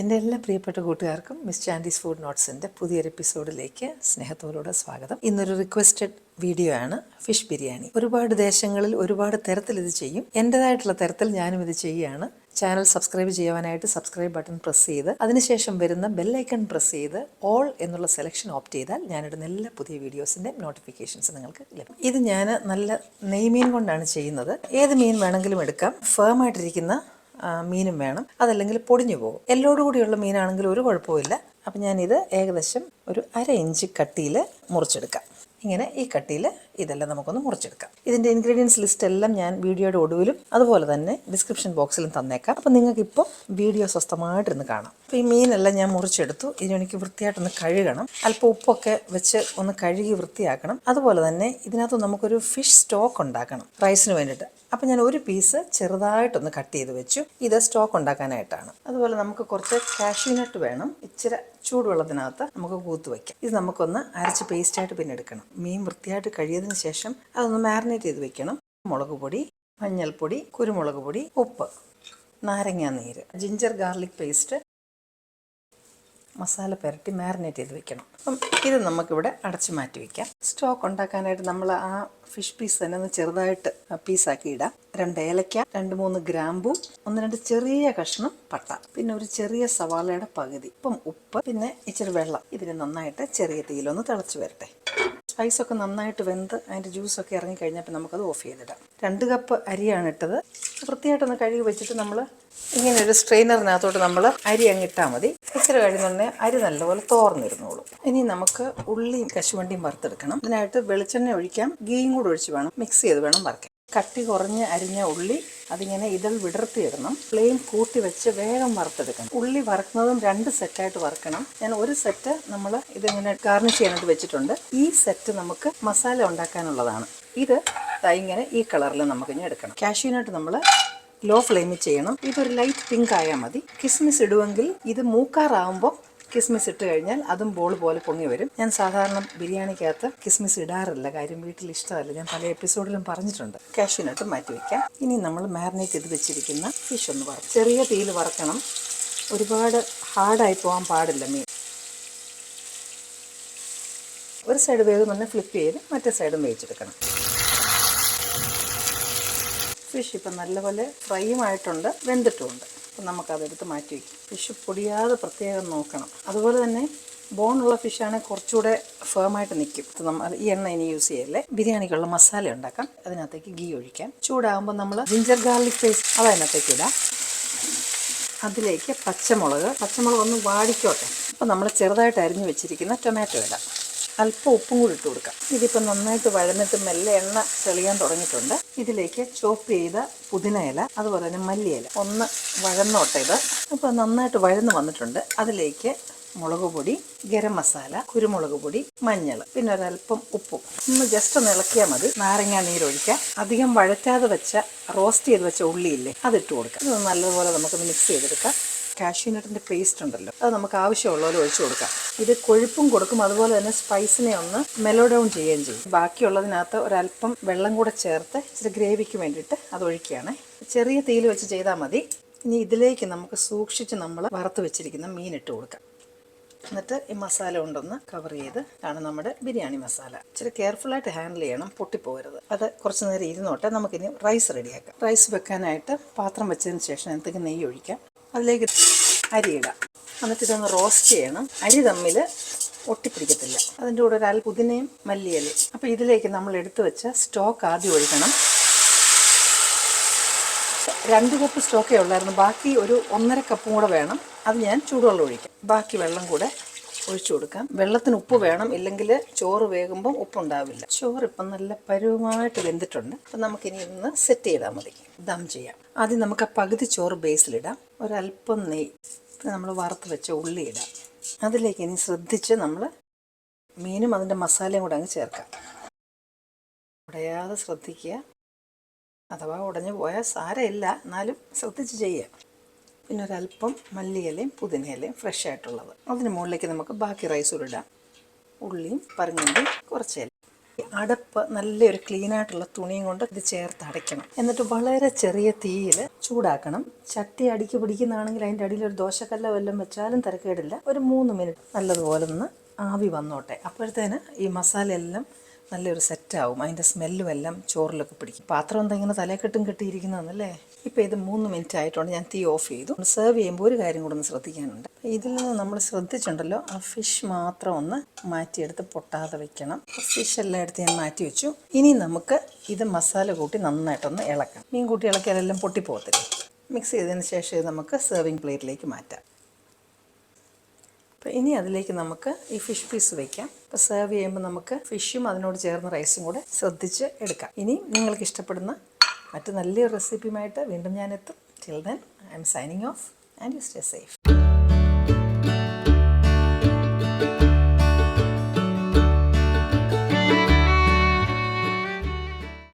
എന്റെ എല്ലാ പ്രിയപ്പെട്ട കൂട്ടുകാർക്കും മിസ് ചാൻഡീസ് ഫുഡ് നോട്ട്സിന്റെ പുതിയൊരു എപ്പിസോഡിലേക്ക് സ്നേഹത്തോടുകൂടെ സ്വാഗതം. ഇന്നൊരു റിക്വസ്റ്റഡ് വീഡിയോ ആണ് ഫിഷ് ബിരിയാണി. ഒരുപാട് ദേശങ്ങളിൽ ഒരുപാട് തരത്തിൽ ഇത് ചെയ്യും. എന്റെതായിട്ടുള്ള തരത്തിൽ ഞാനും ഇത് ചെയ്യുകയാണ്. ചാനൽ സബ്സ്ക്രൈബ് ചെയ്യുവാനായിട്ട് സബ്സ്ക്രൈബ് ബട്ടൺ പ്രസ് ചെയ്ത് അതിനുശേഷം വരുന്ന ബെല്ലൈക്കൺ പ്രസ് ചെയ്ത് ഓൾ എന്നുള്ള സെലക്ഷൻ ഓപ്റ്റ് ചെയ്താൽ ഞാനിടുന്ന എല്ലാ പുതിയ വീഡിയോസിന്റെ നോട്ടിഫിക്കേഷൻസ് നിങ്ങൾക്ക് ലഭിക്കും. ഇത് ഞാൻ നല്ല നെയ്മീൻ കൊണ്ടാണ് ചെയ്യുന്നത്. ഏത് മീൻ വേണമെങ്കിലും എടുക്കാം. ഫേം ആയിട്ടിരിക്കുന്ന ആ, മീനും വേണം. അതല്ലെങ്കിൽ പൊടിഞ്ഞു പോകും. എല്ലോടു കൂടിയുള്ള മീനാണെങ്കിൽ ഒരു കുഴപ്പമില്ല അപ്പം ഞാനിത് ഏകദേശം ഒരു അര ഇഞ്ച് കട്ടിയിൽ മുറിച്ചെടുക്കാം. ഇങ്ങനെ ഈ കട്ടിയിൽ ഇതെല്ലാം നമുക്കൊന്ന് മുറിച്ചെടുക്കാം. ഇതിന്റെ ഇൻഗ്രീഡിയൻസ് ലിസ്റ്റ് എല്ലാം ഞാൻ വീഡിയോയുടെ ഒടുവിലും അതുപോലെ തന്നെ ഡിസ്ക്രിപ്ഷൻ ബോക്സിലും തന്നേക്കാം. അപ്പോൾ നിങ്ങൾക്ക് ഇപ്പോൾ വീഡിയോ സ്വസ്ഥമായിട്ടിരുന്ന് കാണാം. അപ്പോൾ ഈ മീനെല്ലാം ഞാൻ മുറിച്ചെടുത്തു. ഇതിന് എനിക്ക് വൃത്തിയായിട്ടൊന്ന് കഴുകണം. അല്പം ഉപ്പൊക്കെ വെച്ച് ഒന്ന് കഴുകി വൃത്തിയാക്കണം. അതുപോലെ തന്നെ ഇതിനകത്ത് നമുക്കൊരു ഫിഷ് സ്റ്റോക്ക് ഉണ്ടാക്കണം റൈസിന് വേണ്ടിയിട്ട്. അപ്പം ഞാൻ ഒരു പീസ് ചെറുതായിട്ടൊന്ന് കട്ട് ചെയ്ത് വെച്ചു. ഇത് സ്റ്റോക്ക് ഉണ്ടാക്കാനായിട്ടാണ്. അതുപോലെ നമുക്ക് കുറച്ച് കാഷ്യൂനട്ട് വേണം. ഇച്ചിരി ചൂടുവെള്ളത്തിനകത്ത് നമുക്ക് കൂത്ത് വയ്ക്കാം ഇത് നമുക്കൊന്ന് അരച്ച് പേസ്റ്റായിട്ട് പിന്നെ എടുക്കണം. മീൻ വൃത്തിയായിട്ട് കഴിയതിന് ശേഷം അതൊന്ന് മാരിനേറ്റ് ചെയ്ത് വെക്കണം. മുളക് പൊടി മഞ്ഞൾപ്പൊടി കുരുമുളക് പൊടി ഉപ്പ് നാരങ്ങാ നീര് ജിഞ്ചർ ഗാർലിക് പേസ്റ്റ് മസാല പുരട്ടി മാരിനേറ്റ് ചെയ്ത് വെക്കണം. അപ്പം ഇത് നമുക്കിവിടെ അടച്ച് മാറ്റി വയ്ക്കാം സ്റ്റോക്ക് ഉണ്ടാക്കാനായിട്ട് നമ്മൾ ആ ഫിഷ് പീസ് തന്നെ ഒന്ന് ചെറുതായിട്ട് പീസാക്കി ഇടാം. രണ്ട് ഏലക്ക രണ്ട് മൂന്ന് ഗ്രാമ്പു ഒന്ന് രണ്ട് ചെറിയ കഷ്ണം പട്ട പിന്നെ ഒരു ചെറിയ സവാളയുടെ പകുതി. ഇപ്പം ഉപ്പ് പിന്നെ ഇച്ചിരി വെള്ളം. ഇതിന് നന്നായിട്ട് ചെറിയ തീയിലൊന്ന് തിളച്ച് വരട്ടെ. സ്പൈസൊക്കെ നന്നായിട്ട് വെന്ത് അതിന്റെ ജ്യൂസൊക്കെ ഇറങ്ങി കഴിഞ്ഞപ്പോൾ നമുക്കത് ഓഫ് ചെയ്തിടാം. രണ്ട് കപ്പ് അരിയാണ് ഇട്ടത്. വൃത്തിയായിട്ടൊന്ന് കഴുകി വെച്ചിട്ട് നമ്മൾ ഇങ്ങനെ ഒരു സ്ട്രെയിനറിനകത്തോട്ട് നമ്മൾ അരി അങ്ങ് ഇട്ടാൽ മതി. ഇച്ചിരി കഴിയുന്നുണ്ടെങ്കിൽ അരി നല്ലപോലെ തോർന്നിരുന്നോളൂ. ഇനി നമുക്ക് ഉള്ളിയും കശുവണ്ടിയും വറുത്തെടുക്കണം. ഇതിനായിട്ട് വെളിച്ചെണ്ണ ഒഴിക്കാം. ഗീയും കൂടെ ഒഴിച്ച് വേണം. മിക്സ് ചെയ്ത് വേണം വറക്കാൻ. കട്ടി കുറഞ്ഞ് അരിഞ്ഞ ഉള്ളി അതിങ്ങനെ ഇതൾ വിടർത്തിയിടണം. ഫ്ലെയിം കൂട്ടി വെച്ച് വേഗം വറുത്തെടുക്കണം. ഉള്ളി വറുക്കുന്നതും രണ്ട് സെറ്റായിട്ട് വറുക്കണം. ഞാൻ ഒരു സെറ്റ് നമ്മൾ ഇതിങ്ങനെ ഗാർണിഷ് ചെയ്യാനായിട്ട് വെച്ചിട്ടുണ്ട്. ഈ സെറ്റ് നമുക്ക് മസാല ഉണ്ടാക്കാനുള്ളതാണ്. ഇത് ഇങ്ങനെ ഈ കളറിൽ നമുക്ക് ഇനി എടുക്കണം കാഷ്യൂനട്ട് നമ്മൾ ലോ ഫ്ലെയിമിൽ ചെയ്യണം. ഇതൊരു ലൈറ്റ് പിങ്ക് ആയാൽ മതി. കിസ്മിസ് ഇടുമെങ്കിൽ ഇത് മൂക്കാറാവുമ്പോൾ കിസ്മിസ് ഇട്ട് കഴിഞ്ഞാൽ അതും ബോൾ പോലെ പൊങ്ങി വരും. ഞാൻ സാധാരണ ബിരിയാണിക്കകത്ത് കിസ്മിസ് ഇടാറില്ല. കാര്യം വീട്ടിൽ ഇഷ്ടമല്ല. ഞാൻ പല എപ്പിസോഡിലും പറഞ്ഞിട്ടുണ്ട്. കാഷ്യൂനട്ട് മാറ്റി വയ്ക്കാം ഇനി നമ്മൾ മാരിനേറ്റ് ചെയ്ത് വെച്ചിരിക്കുന്ന ഫിഷ് ഒന്ന് വറക്കും ചെറിയ തീയിൽ വറക്കണം. ഒരുപാട് ഹാർഡായി പോകാൻ പാടില്ല മീൻ. ഒരു സൈഡ് വേഗം തന്നെ ഫ്ലിപ്പ് ചെയ്ത് മറ്റേ സൈഡും വേവിച്ചെടുക്കണം. ഫിഷ് ഇപ്പം നല്ലപോലെ ഫ്രൈയും ആയിട്ടുണ്ട് വെന്തിട്ടുമുണ്ട്. അപ്പം നമുക്കതെടുത്ത് മാറ്റി വയ്ക്കും. ഫിഷ് പൊടിയാതെ പ്രത്യേകം നോക്കണം. അതുപോലെ തന്നെ ബോണുള്ള ഫിഷാണ് കുറച്ചുകൂടെ ഫേമായിട്ട് നിൽക്കും. ഇത് നമ്മൾ ഈ എണ്ണ ഇനി യൂസ് ചെയ്യല്ലേ? ബിരിയാണിക്കുള്ള മസാല ഉണ്ടാക്കാം. അതിനകത്തേക്ക് ഗീ ഒഴിക്കാം. ചൂടാകുമ്പോൾ നമ്മൾ ജിഞ്ചർ ഗാർലിക് പേസ്റ്റ് അത് അതിനകത്തേക്ക് ഇടാം. അതിലേക്ക് പച്ചമുളക് പച്ചമുളക് ഒന്ന് വാടിക്കോട്ടെ. അപ്പോൾ നമ്മൾ ചെറുതായിട്ട് അരിഞ്ഞു വെച്ചിരിക്കുന്ന ടൊമാറ്റോ ഇടാം. അല്പം ഉപ്പും കൂടി ഇട്ട് കൊടുക്കാം. ഇതിപ്പോൾ നന്നായിട്ട് വഴന്നിട്ട് മെല്ലെ എണ്ണ തെളിയാൻ തുടങ്ങിയിട്ടുണ്ട്. ഇതിലേക്ക് ചോപ്പ് ചെയ്ത പുതിന ഇല അതുപോലെ തന്നെ മല്ലിയില. ഒന്ന് വഴന്നോട്ടെ ഇത്. അപ്പോൾ നന്നായിട്ട് വഴന്ന് വന്നിട്ടുണ്ട്. അതിലേക്ക് മുളക് പൊടി ഗരം മസാല കുരുമുളക് പൊടി മഞ്ഞൾ പിന്നെ ഒരല്പം ഉപ്പും. ഒന്ന് ജസ്റ്റ് ഒന്ന് ഇളക്കിയാൽ മതി. നാരങ്ങ നീരൊഴിക്കാം അധികം വഴറ്റാതെ വെച്ച റോസ്റ്റ് ചെയ്ത് വെച്ച ഉള്ളിയില്ലേ അതിട്ട് കൊടുക്കാം. ഇത് നല്ലതുപോലെ നമുക്ക് മിക്സ് ചെയ്തെടുക്കാം. കാഷ്യൂനട്ടിന്റെ പേസ്റ്റ് ഉണ്ടല്ലോ. അത് നമുക്ക് ആവശ്യമുള്ള പോലെ ഒഴിച്ചു കൊടുക്കാം. ഇത് കൊഴുപ്പും കൊടുക്കും. അതുപോലെ തന്നെ സ്പൈസിനെ ഒന്ന് മെലോ ഡൗൺ ചെയ്യുകയും ചെയ്യും. ബാക്കിയുള്ളതിനകത്ത് ഒരല്പം വെള്ളം കൂടെ ചേർത്ത് ഇച്ചിരി ഗ്രേവിക്ക് വേണ്ടിയിട്ട് അത് ഒഴിക്കുകയാണ്. ചെറിയ തീയിൽ വെച്ച് ചെയ്താൽ മതി. ഇനി ഇതിലേക്ക് നമുക്ക് സൂക്ഷിച്ച് നമ്മൾ വറുത്ത് വെച്ചിരിക്കുന്ന മീൻ ഇട്ട് കൊടുക്കാം. എന്നിട്ട് ഈ മസാല കൊണ്ടൊന്ന് കവർ ചെയ്ത് ആണ് നമ്മുടെ ബിരിയാണി മസാല. ഇച്ചിരി കെയർഫുള്ളായിട്ട് ഹാൻഡിൽ ചെയ്യണം. പൊട്ടിപ്പോകരുത്. അത് കുറച്ച് നേരം ഇരുന്നോട്ടെ. നമുക്കിനി റൈസ് റെഡിയാക്കാം റൈസ് വെക്കാനായിട്ട് പാത്രം വെച്ചതിന് ശേഷം എന്തെങ്കിലും നെയ്യ് ഒഴിക്കാം. അതിലേക്ക് അരി ഇടാം. എന്നിട്ട് ഇതൊന്ന് റോസ്റ്റ് ചെയ്യണം. അരി തമ്മിൽ ഒട്ടിപ്പിടിക്കത്തില്ല. അതിന്റെ കൂടെ ഒരാൾ പുതിനയും മല്ലിയലി അപ്പോൾ ഇതിലേക്ക് നമ്മൾ എടുത്തു വെച്ച സ്റ്റോക്ക് ആദ്യം ഒഴിക്കണം. രണ്ട് കപ്പ് സ്റ്റോക്കേ ഉള്ളായിരുന്നു. ബാക്കി ഒരു ഒന്നര കപ്പും കൂടെ വേണം. അത് ഞാൻ ചൂടുവെള്ളം ഒഴിക്കാം. ബാക്കി വെള്ളം കൂടെ ഒഴിച്ചു കൊടുക്കാം. വെള്ളത്തിന് ഉപ്പ് വേണം ഇല്ലെങ്കിൽ ചോറ് വേകുമ്പോൾ ഉപ്പുണ്ടാവില്ല. ചോറ് ഇപ്പം നല്ല പരുവമായിട്ട് വെന്തിട്ടുണ്ട്. അപ്പം നമുക്കിനി ഇന്ന് സെറ്റ് ചെയ്താൽ മതി. ദം ചെയ്യാം. ആദ്യം നമുക്ക് ആ പകുതി ചോറ് ബേസിലിടാം ഒരല്പം നെയ്യ് നമ്മൾ വറുത്ത് വെച്ച ഉള്ളി ഇടാം. അതിലേക്ക് ഇനി ശ്രദ്ധിച്ച് നമ്മൾ മീനും അതിന്റെ മസാലയും കൂടെ അങ്ങ് ചേർക്കാം. ഉടയാതെ ശ്രദ്ധിക്കുക. അഥവാ ഉടഞ്ഞു പോയാൽ സാരമില്ല. എന്നാലും ശ്രദ്ധിച്ച് ചെയ്യുക. പിന്നെ ഒരല്പം മല്ലിയിലയും പുതിനയിലയും ഫ്രഷ് ആയിട്ടുള്ളത്. അതിന് മുകളിലേക്ക് നമുക്ക് ബാക്കി റൈസ് ഇടാം. ഉള്ളിയും പറങ്ങണ്ടി കുറച്ച് അടപ്പ് നല്ലൊരു ക്ലീൻ ആയിട്ടുള്ള തുണിയും കൊണ്ട് ഇത് ചേർത്ത് അടയ്ക്കണം. എന്നിട്ട് വളരെ ചെറിയ തീയിൽ ചൂടാക്കണം. ചട്ടി അടിക്ക് പിടിക്കുന്നതാണെങ്കിൽ അതിന്റെ അടിയിൽ ഒരു ദോശക്കല്ല വല്ലതും വെച്ചാലും തിരക്കേടില്ല. ഒരു മൂന്ന് മിനിറ്റ് നല്ലതുപോലെ ഒന്ന് ആവി വന്നോട്ടെ. അപ്പോഴത്തേന് ഈ മസാല എല്ലാം നല്ലൊരു സെറ്റാവും. അതിന്റെ സ്മെല്ലും എല്ലാം ചോറിലൊക്കെ പിടിക്കും. പാത്രം എന്താ ഇങ്ങനെ തലക്കെട്ടും കെട്ടിയിരിക്കുന്നതെന്നല്ലേ? ഇപ്പോൾ ഇത് മൂന്ന് മിനിറ്റ് ആയിട്ടുണ്ട്. ഞാൻ തീ ഓഫ് ചെയ്തു. സെർവ് ചെയ്യുമ്പോൾ ഒരു കാര്യം കൂടെ ഒന്ന് ശ്രദ്ധിക്കാനുണ്ട്. ഇതിൽ നിന്ന് നമ്മൾ ശ്രദ്ധിച്ചിട്ടുണ്ടല്ലോ ആ ഫിഷ് മാത്രം ഒന്ന് മാറ്റിയെടുത്ത് പൊട്ടാതെ വെക്കണം. ഫിഷ് എല്ലാം എടുത്ത് ഞാൻ മാറ്റി വെച്ചു. ഇനി നമുക്ക് ഇത് മസാല കൂട്ടി നന്നായിട്ടൊന്ന് ഇളക്കണം മീൻ കൂട്ടി ഇളക്കിയാലെല്ലാം പൊട്ടിപ്പോകത്തില്ല. മിക്സ് ചെയ്തതിന് ശേഷം നമുക്ക് സെർവിങ് പ്ലേറ്റിലേക്ക് മാറ്റാം. അപ്പോൾ ഇനി അതിലേക്ക് നമുക്ക് ഈ ഫിഷ് പീസ് വയ്ക്കാം അപ്പോൾ സെർവ് ചെയ്യുമ്പോൾ നമുക്ക് ഫിഷും അതിനോട് ചേർന്ന റൈസും കൂടെ ശ്രദ്ധിച്ച് എടുക്കാം. ഇനി നിങ്ങൾക്ക് ഇഷ്ടപ്പെടുന്ന മറ്റു നല്ലൊരു റെസിപ്പിയുമായിട്ട് വീണ്ടും ഞാൻ എത്തും. Till then I'm signing off and you stay safe